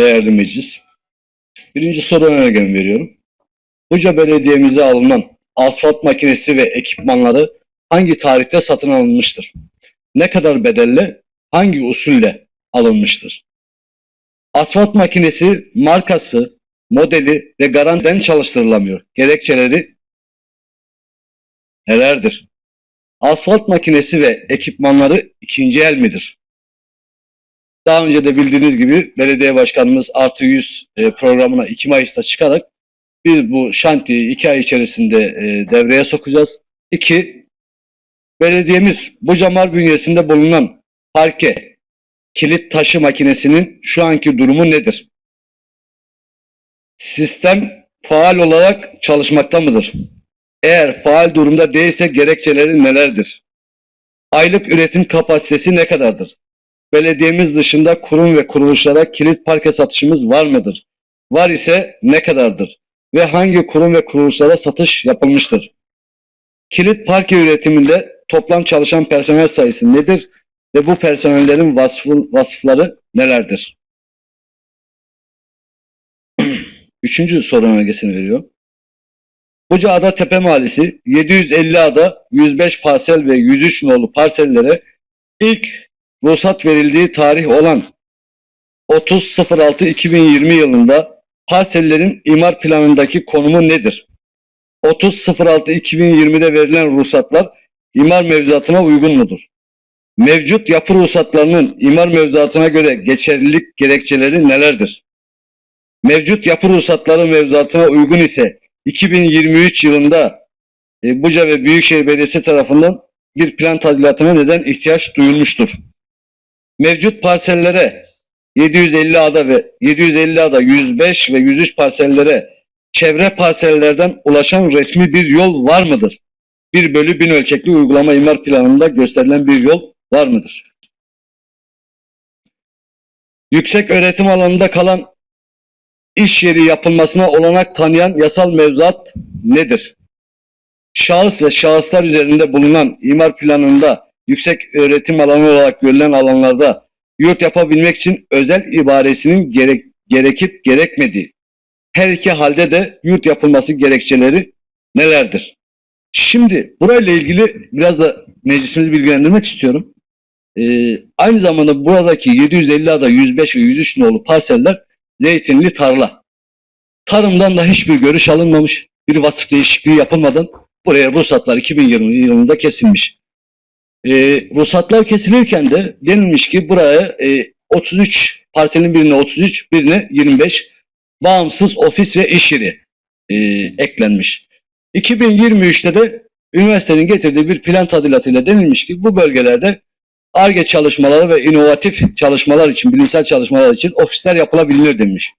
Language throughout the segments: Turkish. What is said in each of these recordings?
değerli meclis. Birinci soru önergemi veriyorum. Buca Belediye'mize alınan asfalt makinesi ve ekipmanları hangi tarihte satın alınmıştır? Ne kadar bedelle, hangi usulle alınmıştır? Asfalt makinesi markası, modeli ve garantiden çalıştırılamıyor. Gerekçeleri nelerdir? Asfalt makinesi ve ekipmanları ikinci el midir? Daha önce de bildiğiniz gibi belediye başkanımız Artı 100 e, programına 2 Mayıs'ta çıkarak biz bu şantiyeyi 2 ay içerisinde e, devreye sokacağız. 2. Belediyemiz bu camar bünyesinde bulunan parke kilit taşı makinesinin şu anki durumu nedir? Sistem faal olarak çalışmakta mıdır? Eğer faal durumda değilse gerekçeleri nelerdir? Aylık üretim kapasitesi ne kadardır? Belediyemiz dışında kurum ve kuruluşlara kilit parke satışımız var mıdır? Var ise ne kadardır? Ve hangi kurum ve kuruluşlara satış yapılmıştır? Kilit parke üretiminde toplam çalışan personel sayısı nedir? Ve bu personellerin vasfı, vasıfları nelerdir? Üçüncü soru önergesini veriyor. Buca Ada Tepe Mahallesi 750 ada 105 parsel ve 103 nolu parsellere ilk ruhsat verildiği tarih olan 30.06.2020 yılında parsellerin imar planındaki konumu nedir? 30.06.2020'de verilen ruhsatlar imar mevzuatına uygun mudur? Mevcut yapı ruhsatlarının imar mevzuatına göre geçerlilik gerekçeleri nelerdir? Mevcut yapı ruhsatları mevzuatına uygun ise 2023 yılında e, Buca ve Büyükşehir Belediyesi tarafından bir plan tadilatına neden ihtiyaç duyulmuştur. Mevcut parsellere 750 ada ve 750 ada 105 ve 103 parsellere çevre parsellerden ulaşan resmi bir yol var mıdır? 1 bölü 1000 ölçekli uygulama imar planında gösterilen bir yol var mıdır? Yüksek öğretim alanında kalan iş yeri yapılmasına olanak tanıyan yasal mevzuat nedir? Şahıs ve şahıslar üzerinde bulunan imar planında yüksek öğretim alanı olarak görülen alanlarda yurt yapabilmek için özel ibaresinin gerek, gerekip gerekmediği, her iki halde de yurt yapılması gerekçeleri nelerdir? Şimdi burayla ilgili biraz da meclisimizi bilgilendirmek istiyorum. Ee, aynı zamanda buradaki 750 ada 105 ve 103 nolu parseller zeytinli tarla. Tarımdan da hiçbir görüş alınmamış. Bir vasıf değişikliği yapılmadan buraya ruhsatlar 2020 yılında kesilmiş. E, ruhsatlar kesilirken de denilmiş ki buraya e, 33 parselin birine 33 birine 25 bağımsız ofis ve iş yeri e, eklenmiş. 2023'te de üniversitenin getirdiği bir plan tadilatıyla denilmiş ki bu bölgelerde ARGE çalışmaları ve inovatif çalışmalar için, bilimsel çalışmalar için ofisler yapılabilir demiş.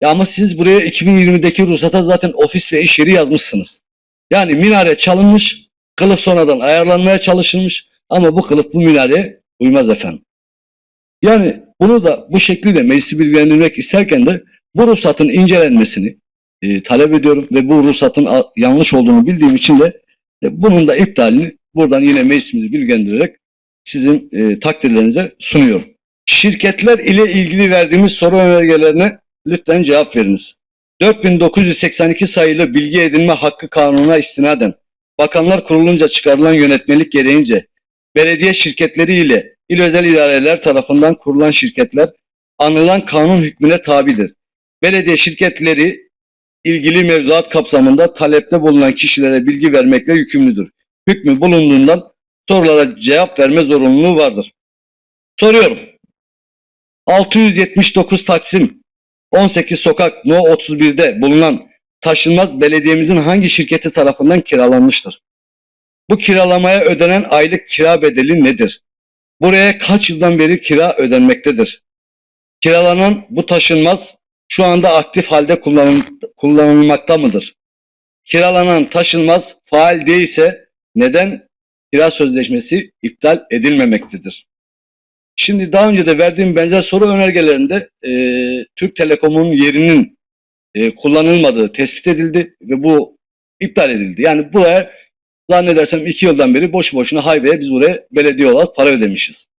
Ya ama siz buraya 2020'deki ruhsata zaten ofis ve iş yeri yazmışsınız. Yani minare çalınmış, kılıf sonradan ayarlanmaya çalışılmış ama bu kılıf bu minareye uymaz efendim. Yani bunu da bu şekliyle meclisi bilgilendirmek isterken de bu ruhsatın incelenmesini e, talep ediyorum ve bu ruhsatın yanlış olduğunu bildiğim için de e, bunun da iptalini buradan yine meclisimizi bilgilendirerek sizin e, takdirlerinize sunuyorum. Şirketler ile ilgili verdiğimiz soru önergelerine lütfen cevap veriniz. 4982 sayılı bilgi edinme hakkı kanununa istinaden Bakanlar Kurulunca çıkarılan yönetmelik gereğince belediye şirketleri ile il özel idareler tarafından kurulan şirketler anılan kanun hükmüne tabidir. Belediye şirketleri ilgili mevzuat kapsamında talepte bulunan kişilere bilgi vermekle yükümlüdür. Hükmü bulunduğundan sorulara cevap verme zorunluluğu vardır. Soruyorum. 679 Taksim 18 Sokak No 31'de bulunan taşınmaz belediyemizin hangi şirketi tarafından kiralanmıştır? Bu kiralamaya ödenen aylık kira bedeli nedir? Buraya kaç yıldan beri kira ödenmektedir? Kiralanan bu taşınmaz şu anda aktif halde kullanıl kullanılmakta mıdır? Kiralanan taşınmaz faal değilse neden kira sözleşmesi iptal edilmemektedir? Şimdi daha önce de verdiğim benzer soru önergelerinde e, Türk Telekom'un yerinin e, kullanılmadığı tespit edildi ve bu iptal edildi. Yani buraya zannedersem iki yıldan beri boş boşuna hayveye biz buraya belediye olarak para ödemişiz.